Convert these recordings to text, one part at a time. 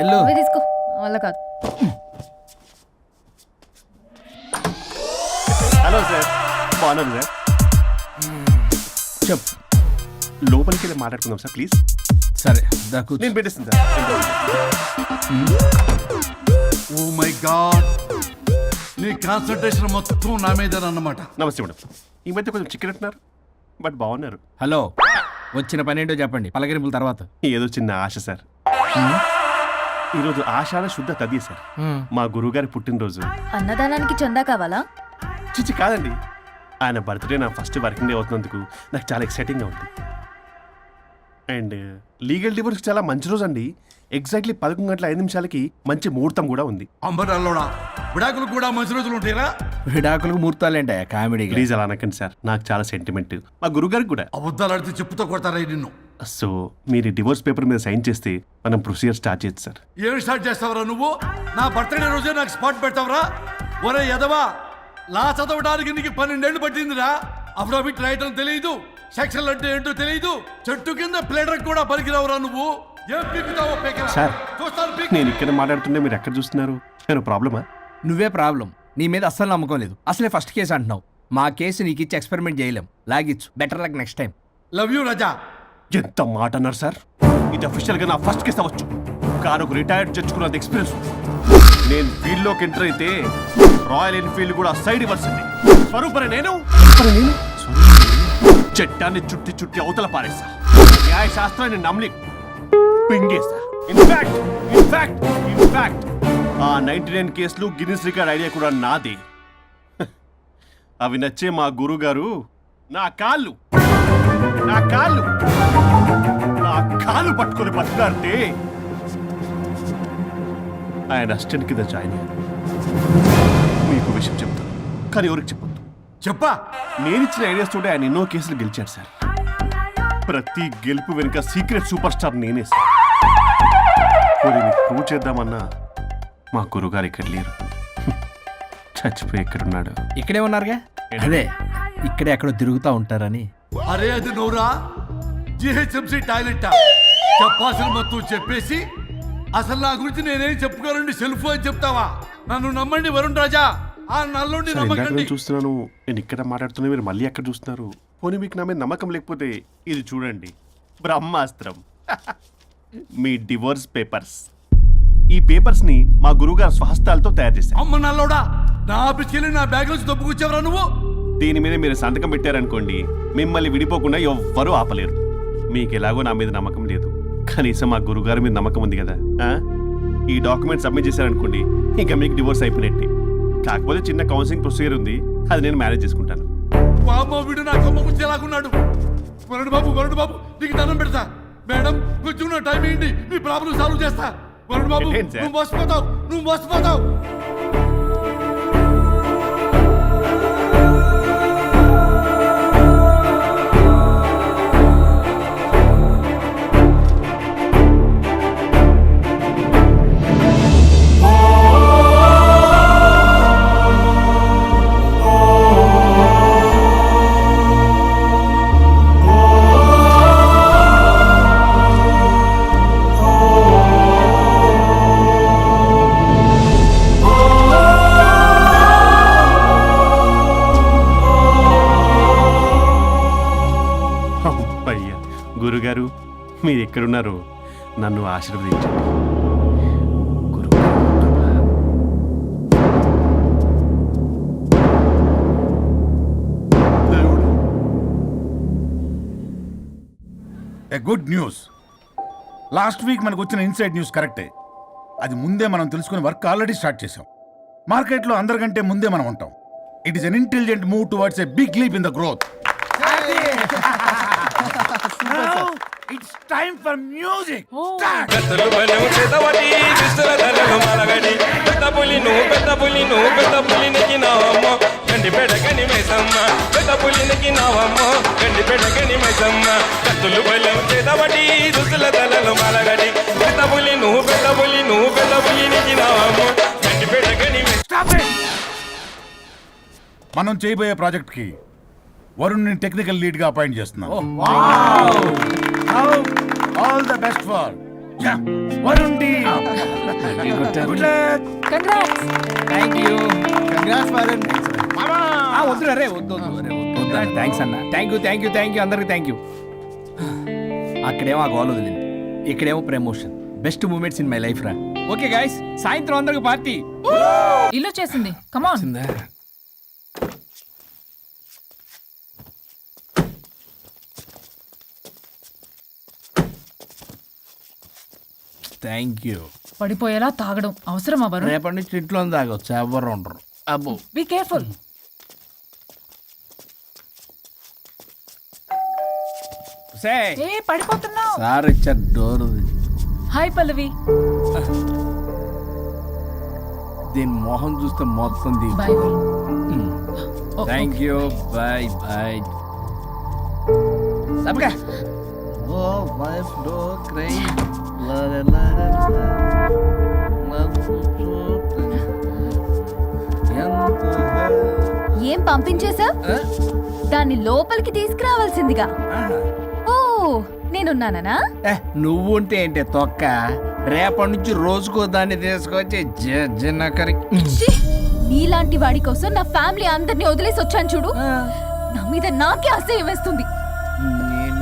ఎల్లు నువ్వే తీసుకో. నా వల్ల కాదు. Hello sir. బాగున్నాను సార్. చెప్పు. లోపలికి వెళ్ళి మాట్లాడుకుందాం సార్ ప్లీజ్. సరే దా కూర్చో. నేను పెట్టేస్తాను సార్. Oh my God. నీ కాన్సన్ట్రేషన్ మొత్తం నా మీద అన్నమాట. నమస్తే మేడం. ఈ మధ్య కొంచెం చికెన్ అంటున్నారు బట్ బాగున్నారు. హలో. వచ్చిన పని ఏంటో చెప్పండి. పలకరింపుల తర్వాత. ఏదో చిన్న ఆశ సార్. ఈరోజు ఆషాఢ శుద్ధ తది సార్. మా గురువుగారి పుట్టినరోజు. అన్నదానానికి చందా కావాలా? చిచ్చి కాదండి. ఆయన బర్త్డే నా ఫస్ట్ వర్కింగ్ డే అవుతున్నందుకు నాకు చాలా ఎక్సైటింగ్గా ఉంది. అండ్ లీగల్ డివోర్స్కి చాలా మంచి రోజు అండి. ఎగ్జాక్ట్లీ పదకొండు గంటల ఐదు నిమిషాలకి మంచి ముహూర్తం కూడా ఉంది. విడాకులు కూడా మంచి రోజులు ఉంటాయిరా? విడాకులకు ముహూర్తాలేంట కామెడీగా. ప్లీజ్ అలా అనకండి సార్. నాకు చాలా సెంటిమెంట్. మా గురుగారికి కూడా. అబద్ధాలు ఆడితే చెప్పుతో కొడతారా నిన్ను? సో మీరు డివోర్స్ పేపర్ మీద సైన్ చేస్తే మనం ప్రొసీజర్ స్టార్ట్ చేయొచ్చు సార్ ఏం స్టార్ట్ చేస్తావరా నువ్వు? నా బర్త్డే రోజే నాకు స్పాట్ పెడతావరా? ఒరే ఎదవా లా చదవడానికి నీకు పన్నెండేళ్ళు పట్టిందిరా. అఫిడవిట్ రాయటం తెలియదు సెక్షన్ అంటే ఏంటో తెలియదు చెట్టు కింద ప్లేడర్ కూడా పలికిరావురా నువ్వు. ఏం పీకుతావో పీకరా. సార్. చూస్తాను పీక్. నేను ఇక్కడ మాట్లాడుతుంటే మీరు ఎక్కడ చూస్తున్నారు? నేను ప్రాబ్లమా? నువ్వే ప్రాబ్లం. నీ మీద అస్సలు నమ్మకం లేదు. అసలే ఫస్ట్ కేసు అంటున్నావు. మా కేసు నీకు ఇచ్చి ఎక్స్పెరిమెంట్ చేయలేం. లాగిచ్చు. Better luck next time love you Raja ఎంత మాట అన్నారు సార్? ఇది అఫీషియల్గా నా ఫస్ట్ కేసు అవ్వచ్చు. కానీ ఒక రిటైర్డ్ జడ్జ్కున్నంత ఎక్స్పీరియన్స్. నేను ఫీల్డ్లోకి ఎంటర్ అయితే రాయల్ ఎన్ఫీల్డ్ కూడా సైడ్ ఇవ్వాల్సింది స్వరూపరే నేను? చట్టాన్ని చుట్టి చుట్టి అవతల పారేసా న్యాయ శాస్త్రాన్ని నమ్మి పింగేసా in fact in fact in fact ఆ నైన్టీ నైన్ కేసులు గిన్నిస్ రికార్డ్ ఐడియా కూడా నాదే. అవి నచ్చే మా గురువు గారు నా కాళ్ళు. నా కాళ్ళు. నా కాళ్ళు పట్టుకొని బతుకాడితే ఆయన అసిస్టెంట్ కింద జాయిన్ మీకు విషయం చెప్తాను కానీ ఎవరికి చెప్పొద్దు. చెప్పా? నేను ఇచ్చిన ఐడియాస్ తోటి ఆయన ఎన్నో కేసులు గెలిచాడు సార్. ప్రతి గెలుపు వెనుక సీక్రెట్ సూపర్ స్టార్ నేనే సార్. ప్రూవ్ చేద్దామన్నా మా గురుగారు ఇక్కడ లేరు. చచ్చిపోయి ఎక్కడున్నాడు? ఇక్కడే ఉన్నారుగా? అదే ఇక్కడే ఎక్కడో తిరుగుతూ ఉంటారని. అరే అది నోరా? GHMC toilet. చెప్పాల్సిన మొత్తం చెప్పేసి అసలు నా గురించి నేనేం చెప్పుకోరండి సెల్ఫ్ అని చెప్తావా? నన్ను నమ్మండి వరుణ్ రాజా. ఆ నల్లుండి నమ్మకండి. నేను చూస్తున్నాను నేను ఇక్కడ మాట్లాడుతున్నా మీరు మళ్ళీ ఎక్కడ చూస్తున్నారు. పోనీ మీకు నా మీద నమ్మకం లేకపోతే ఇది చూడండి. బ్రహ్మాస్త్రం. మీ డివోర్స్ పేపర్స్. ఈ పేపర్స్ని మా గురువుగారు స్వహస్తాలతో తయారు చేశారు. అమ్మ నల్లోడా నా ఆఫీస్కి నా బ్యాగ్ నుంచి దొబ్బుకొచ్చావరా నువ్వు? దీని మీద మీరు సంతకం పెట్టారనుకోండి మిమ్మల్ని విడిపోకుండా ఎవ్వరూ ఆపలేరు. మీకు ఎలాగో నా మీద నమ్మకం లేదు. కనీసం మా గురుగారి మీద నమ్మకం ఉంది కదా? ఈ డాక్యుమెంట్ సబ్మిట్ చేశారనుకోండి ఇంకా మీకు డివోర్స్ అయిపోయినట్టే. కాకపోతే చిన్న కౌన్సిలింగ్ ప్రొసీజర్ ఉంది అది నేను మేనేజ్ చేసుకుంటాను. వామ్మో వీడు నా కొమ్మ గురించి ఎలాగున్నాడు? వరుణ్ బాబు వరుణ్ బాబు నీకు దండం పెడతా. మేడం కొంచెం టైం ఏంటి ప్రాబ్లం సాల్వ్ చేస్తా. వరుణ్ బాబు? నువ్వు మోసపోతావు నువ్వు మోసపోతావు. గురుగారు మీరు ఎక్కడున్నారు నన్ను ఆశీర్వదించండి. Good news. లాస్ట్ వీక్ మనకు వచ్చిన ఇన్సైడ్ న్యూస్ కరెక్టే. అది ముందే మనం తెలుసుకుని వర్క్ ఆల్రెడీ స్టార్ట్ చేసాం మార్కెట్లో అందరికంటే ముందే మనం ఉంటాం. It is an intelligent move towards a big leap in the growth it's time for music కత్తులు బలెం చేతబడి దుస్తుల ధరలు మలగడి పెద్ద పులి నువ్వు పెద్ద పులి నువ్వు పెద్ద పులి నెక్కినావమ్మ గండి పెడగని మైసమ్మ. పెద్ద పులి నెక్కినావమ్మ గండి పెడగని మైసమ్మ. కత్తులు బలెం చేతబడి దుస్తుల ధరలు మలగడి పెద్ద పులి నువ్వు పెద్ద పులి నువ్వు పెద్ద పులి నెక్కినావమ్మ గండి పెడగని మనం చేయబోయే ప్రాజెక్ట్కి వరుణ్ టెక్నికల్ లీడ్గా అపాయింట్ చేస్తున్నాం. All the best for Varun good luck congrats thank you congrats Varun వద్దురా రే వద్దు వద్దు రే వద్దు. థ్యాంక్స్ అన్న. Thank you thank you thank you అందరికి థ్యాంక్ యూ అక్కడేమో ఆ గోల్ వదిలింది. ఇక్కడేమో promotion best moments in my life రా. ఓకే గాయస్ సాయంత్రం అందరికి పార్టీ ఇల్లు చేసింది కమాన్ థ్యాంక్ యూ పడిపోయేలా తాగడం అవసరమా వరుణ్? రేపటి నుంచి ఇంట్లో తాగొచ్చు ఎవరు ఉండరు. అబ్బో. బీ కేర్ఫుల్ సే. ఏ పడిపోతున్నావు. సార్ ఇచ్చారు డోర్. హాయ్ పల్లవి. దీని మొహం చూస్తే మొత్తం bye thank you bye bye తప్పగా ఓ వైఫ్ డో క్రై ఏం పంపించేశా? దాన్ని లోపలికి తీసుకురావాల్సిందిగా. ఓ నేనున్నానా నువ్వు ఉంటే ఏంటి తొక్క? రేపటి నుంచి రోజుకో దాన్ని తీసుకొచ్చి! నీలాంటి వాడి కోసం నా ఫ్యామిలీ అందరినీ వదిలేసి వచ్చాను చూడు నా మీద నాకే అసహ్యం వేస్తుంది.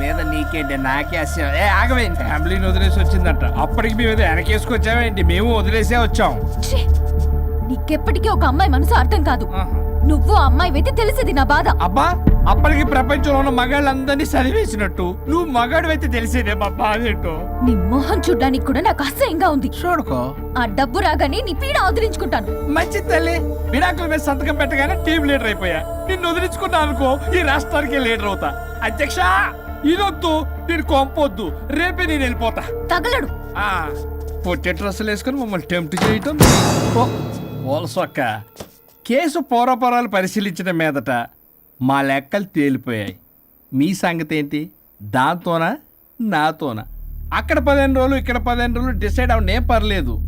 మీద నీకేంటి? నాకే అసహ్యం. ఏ ఆగవేంటి ఫ్యామిలీని వదిలేసి వచ్చిందంట. అప్పటికి మేము ఏదో వెనకేసుకొచ్చామేంటి? మేము వదిలేసే వచ్చాం. ఛీ! నీకెప్పటికీ ఒక అమ్మాయి మనసు అర్థం కాదు. ఆహా. నువ్వు అమ్మాయి అయితే తెలిసేది నా బాధ. అబ్బా అప్పటికి ప్రపంచంలో ఉన్న మగాళ్ళందరినీ చదివేసినట్టు. నువ్వు మగాడు అయితే తెలిసేదే మా బాధ ఏంటో? నీ మొహం చూడ్డానికి కూడా నాకు అసహ్యంగా ఉంది. చూడుకో. ఆ డబ్బు రాగానే నీ పీడ వదిలించుకుంటాను మంచి తల్లి విడాకుల మీద సంతకం పెట్టగానే టీం లీడర్ అయిపోయా. నిన్ను వదిలించుకున్నా అనుకో ఈ రాష్ట్రానికి లీడర్ అవుతా. అధ్యక్ష! ఇదొద్దు నేను కొంపొద్దు. రేపే నేను వెళ్ళిపోతా. తగలడు. ఆ, పొట్టి డ్రెస్సులు వేసుకొని మమ్మల్ని టెంప్ట్ చేయటం. ఓలసొక్క కేసు పూర్వపరాలు పరిశీలించిన మీదట మా లెక్కలు తేలిపోయాయి. మీ సంగతి ఏంటి? దాంతోనా? నాతోనా? అక్కడ పదిహేను రోజులు ఇక్కడ పదిహేను రోజులు డిసైడ్ అవనే పర్లేదు.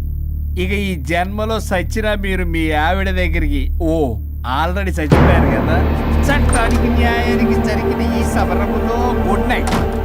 ఇక ఈ జన్మలో సచ్చినా మీరు మీ ఆవిడ దగ్గరికి ఓ ఆల్రెడీ చచ్చిపోయారు కదా. చట్టానికి న్యాయానికి జరిగిన ఈ సమరములో గుడ్ నైట్.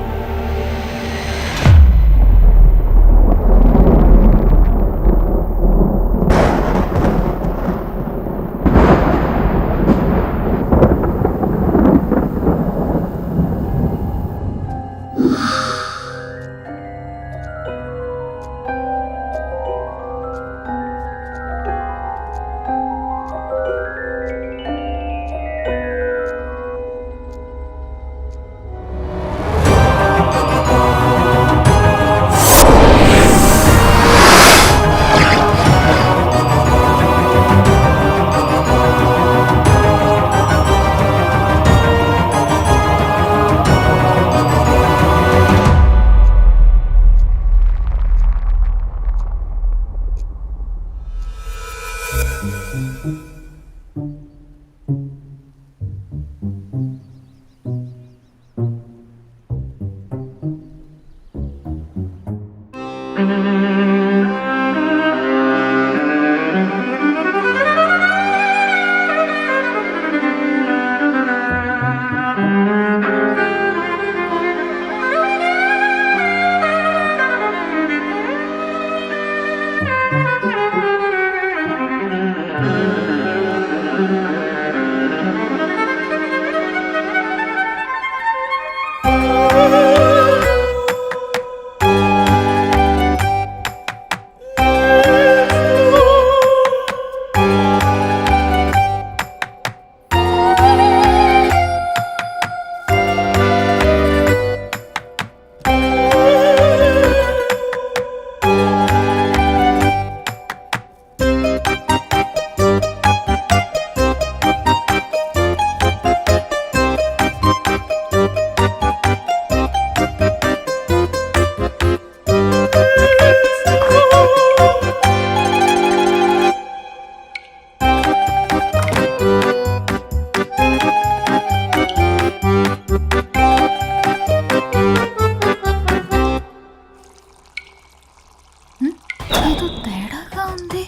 ఏదో తేడాగా ఉంది.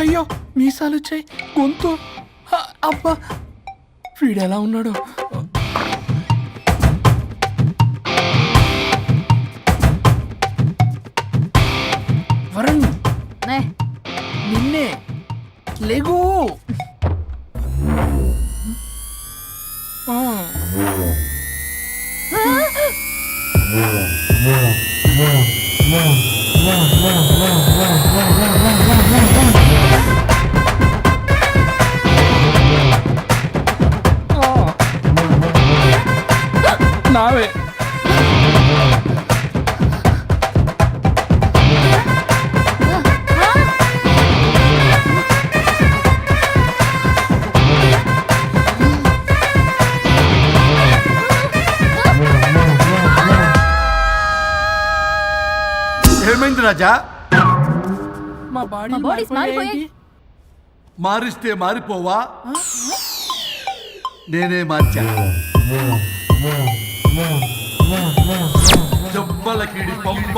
అయ్యో మీసాలు వచ్చాయి. గొంతు. అబ్బా. వీడు ఎలా ఉన్నాడు? వరుణ్ నిన్నే లేగు. ఆ. నావే ఏమైంది రాజా? మా బాడీ మా బాడీస్ మారిపోయాయి మారిస్తే మారిపోవా? నేనే మార్చా. జబ్బలకిడి పంప.